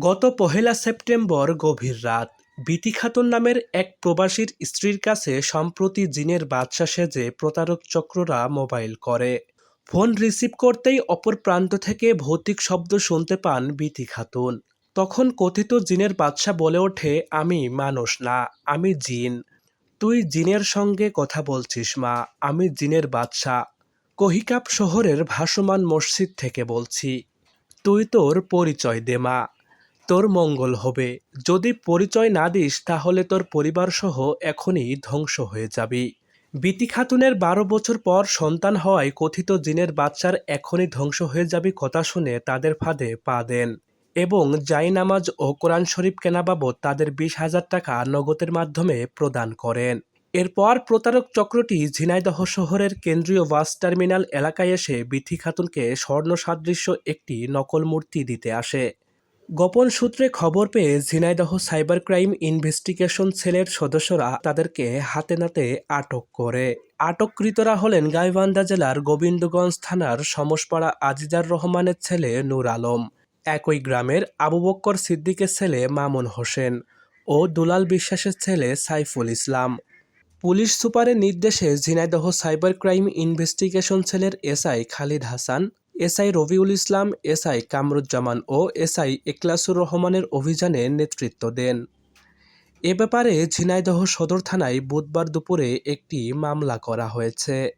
গত পহেলা সেপ্টেম্বর গভীর রাত, বিতি খাতুন নামের এক প্রবাসীর স্ত্রীর কাছে সম্প্রতি জিনের বাদশা সেজে প্রতারক চক্ররা মোবাইল করে। ফোন রিসিভ করতেই অপর প্রান্ত থেকে ভৌতিক শব্দ শুনতে পান বিতি খাতুন। তখন কথিত জিনের বাদশা বলে ওঠে, আমি মানুষ না, আমি জিন। তুই জিনের সঙ্গে কথা বলছিস মা, আমি জিনের বাদশা। কহিকাপ শহরের ভাসমান মসজিদ থেকে বলছি। তুই তোর পরিচয় দে মা। তোর মঙ্গল হবে। যদি পরিচয় না দিস, তাহলে তোর পরিবার সহ এখনই ধ্বংস হয়ে যাবি। বিতি খাতুনের বারো বছর পর সন্তান হওয়ায় কথিত জিনের বাচ্চার এখনই ধ্বংস হয়ে যাবি কথা শুনে তাদের ফাঁদে পা দেন। এবং জাই নামাজ ও কোরআন শরীফ কেনা বাবদ তাদের বিশ হাজার টাকা নগদের মাধ্যমে প্রদান করেন। এরপর প্রতারক চক্রটি ঝিনাইদহ শহরের কেন্দ্রীয় বাস টার্মিনাল এলাকায় এসে বিথি খাতুনকে স্বর্ণ সাদৃশ্য একটি নকল মূর্তি দিতে আসে। গোপন সূত্রে খবর পেয়ে ঝিনাইদহ সাইবার ক্রাইম ইনভেস্টিগেশন সেলের সদস্যরা তাদেরকে হাতে নাতে আটক করে। আটককৃতরা হলেন গাইবান্ধা জেলার গোবিন্দগঞ্জ থানার সমসপাড়া আজিজার রহমানের ছেলে নূর আলম, একই গ্রামের আবু বক্কর সিদ্দিকের ছেলে মামুন হোসেন ও দুলাল বিশ্বাসের ছেলে সাইফুল ইসলাম। পুলিশ সুপারের নির্দেশে ঝিনাইদহ সাইবার ক্রাইম ইনভেস্টিগেশন সেলের SI Khalid Hasan SI Rabiul Islam, SI Kamruzzaman ও এসআই ইকলাসুর রহমানের অভিযানে নেতৃত্ব দেন। এ ব্যাপারে ঝিনাইদহ সদর থানায় বুধবার দুপুরে একটি মামলা করা হয়েছে।